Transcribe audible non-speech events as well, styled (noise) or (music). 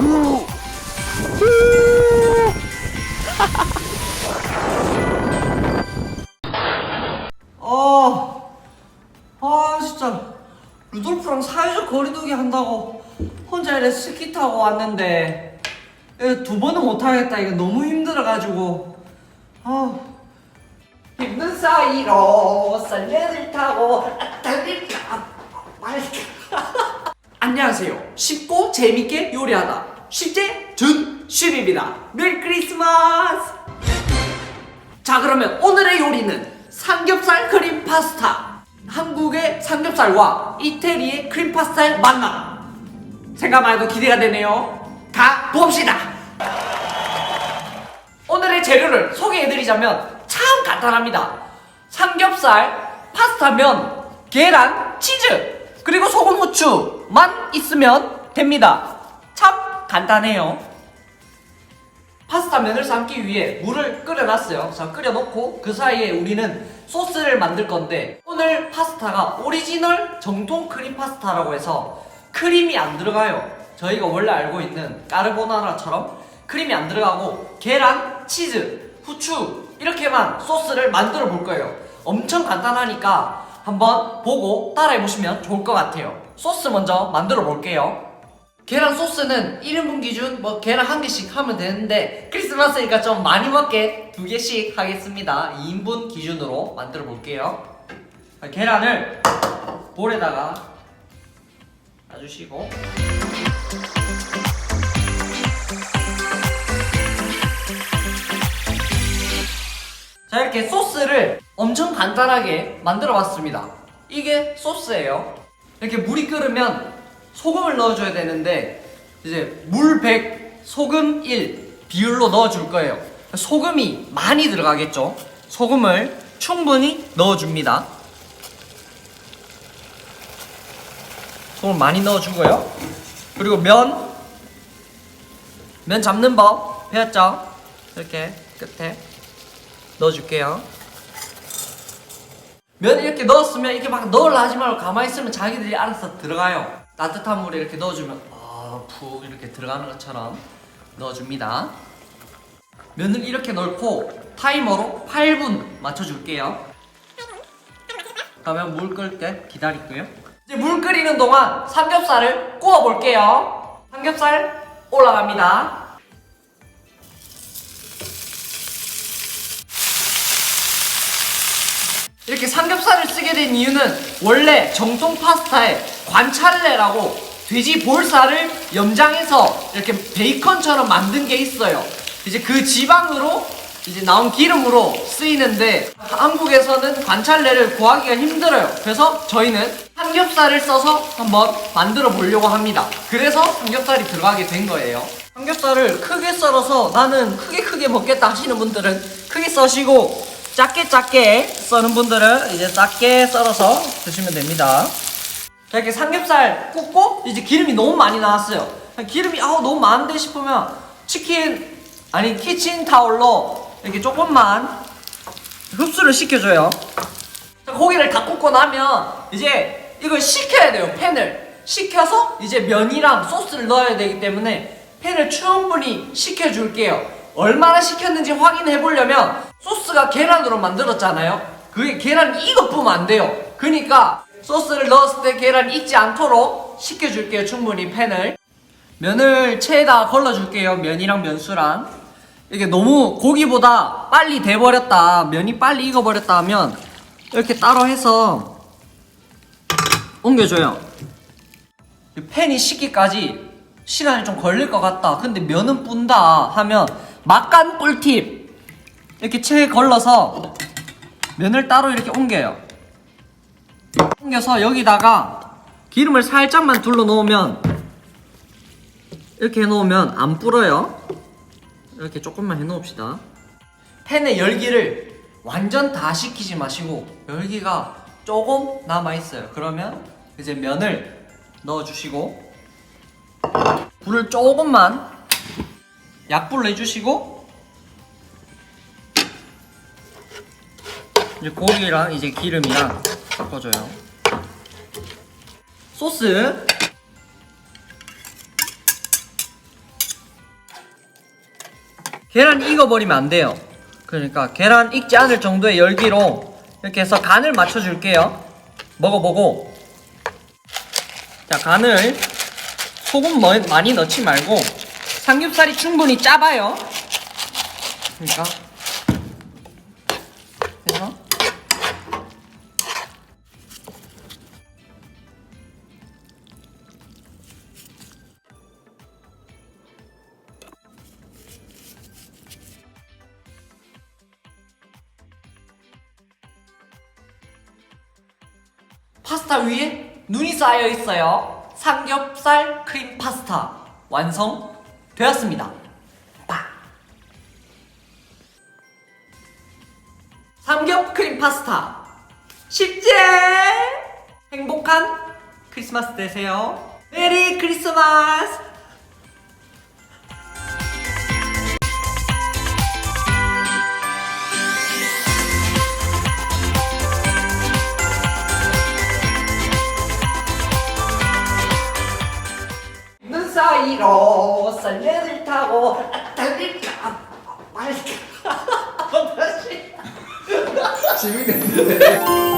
우. 아, 아 진짜. 루돌프랑 사회적 거리두기 한다고 혼자 이래 스키 타고 왔는데 두 번은 못 하겠다. 이거 너무 힘들어가지고. 아 힘든 사이로 썰매를 타고 달릴까 말까 (laughs) 안녕하세요. 쉽고 재밌게 요리하다. 쉽제 준쉽입니다. 메리 크리스마스 자 그러면 오늘의 요리는 삼겹살 크림 파스타. 한국의 삼겹살과 이태리의 크림 파스타의 만남 생각만 해도 기대가 되네요. 가 봅시다. 오늘의 재료를 소개해드리자면 참 간단합니다 삼겹살, 파스타면, 계란, 치즈 그리고 소금 후추만 있으면 됩니다 참 간단해요 파스타 면을 삶기 위해 물을 끓여놨어요. 자, 끓여놓고 그 사이에 우리는 소스를 만들 건데 오늘 파스타가 오리지널 정통 크림 파스타라고 해서 크림이 안 들어가요. 저희가 원래 알고 있는 까르보나라처럼 크림이 안 들어가고 계란, 치즈, 후추 이렇게만 소스를 만들어 볼 거예요. 엄청 간단하니까 한번 보고 따라해 보시면 좋을 것 같아요. 소스 먼저 만들어 볼게요. 계란 소스는 1인분 기준 뭐 계란 한 개씩 하면 되는데 크리스마스니까 좀 많이 먹게 두 개씩 하겠습니다. 2인분 기준으로 만들어 볼게요. 자, 계란을 볼에다가 놔주시고 자 이렇게 소스를 엄청 간단하게 만들어 봤습니다. 이게 소스예요. 이렇게 물이 끓으면 소금을 넣어줘야 되는데 이제 물 100, 소금 1 비율로 넣어줄 거예요. 소금이 많이 들어가겠죠. 소금을 충분히 넣어줍니다. 소금 많이 넣어주고요. 그리고 면, 면 잡는 법 배웠죠? 이렇게 끝에 넣어줄게요. 면 이렇게 넣었으면 이렇게 막 넣으려 하지 말고 가만히 있으면 자기들이 알아서 들어가요. 따뜻한 물에 이렇게 넣어주면 아, 푹 이렇게 들어가는 것처럼 넣어줍니다. 면을 이렇게 넣고 타이머로 8분 맞춰줄게요. 그러면 물 끓을 때 기다릴게요. 이제 물 끓이는 동안 삼겹살을 구워볼게요. 삼겹살 올라갑니다. 이렇게 삼겹살을 쓰게 된 이유는 원래 정통 파스타에 관찰레라고 돼지 볼살을 염장해서 이렇게 베이컨처럼 만든 게 있어요. 이제 그 지방으로 이제 나온 기름으로 쓰이는데 한국에서는 관찰레를 구하기가 힘들어요. 그래서 저희는 삼겹살을 써서 한번 만들어 보려고 합니다. 그래서 삼겹살이 들어가게 된 거예요. 삼겹살을 크게 썰어서 나는 크게 크게 먹겠다 하시는 분들은 크게 써시고 작게 작게 써는 분들은 이제 작게 썰어서 드시면 됩니다. 자, 이렇게 삼겹살 굽고 이제 기름이 너무 많이 나왔어요. 기름이 아우 너무 많은데 싶으면 치킨 아니 키친 타올로 이렇게 조금만 흡수를 시켜줘요. 자, 고기를 다 굽고 나면 이제 이걸 식혀야 돼요. 팬을 식혀서 이제 면이랑 소스를 넣어야 되기 때문에 팬을 충분히 식혀줄게요. 얼마나 식혔는지 확인해 보려면 소스가 계란으로 만들었잖아요. 그게 계란 익어보면 안 돼요. 그러니까 소스를 넣었을 때 계란 익지 않도록 식혀줄게요. 충분히 팬을. 면을 체에다 걸러줄게요. 면이랑 면수랑. 이게 너무 고기보다 빨리 돼버렸다. 면이 빨리 익어버렸다 하면 이렇게 따로 해서 옮겨줘요. 이 팬이 식기까지 시간이 좀 걸릴 것 같다. 근데 면은 뿐다 하면 막간 꿀팁. 이렇게 체에 걸러서 면을 따로 이렇게 옮겨요. 옮겨서 여기다가 기름을 살짝만 둘러 놓으면 이렇게 해놓으면 안 불어요. 이렇게 조금만 해놓읍시다. 팬의 열기를 완전 다 식히지 마시고 열기가 조금 남아 있어요. 그러면 이제 면을 넣어주시고 불을 조금만 약불로 해주시고 이제 고기랑 이제 기름이랑 섞어줘요. 소스. 계란 익어버리면 안 돼요. 그러니까 계란 익지 않을 정도의 열기로 이렇게 해서 간을 맞춰줄게요. 먹어보고. 자, 간을 소금 뭐- 많이 넣지 말고 삼겹살이 충분히 짜봐요. 그러니까. 파스타 위에 눈이 쌓여 있어요. 삼겹살 크림 파스타 완성되었습니다. 빠. 삼겹 크림 파스타 쉽지? 행복한 크리스마스 되세요. 메리 크리스마스! 사이로 썰매를 타고 달릴까? 말까? (laughs) 다시? 지금 됐는데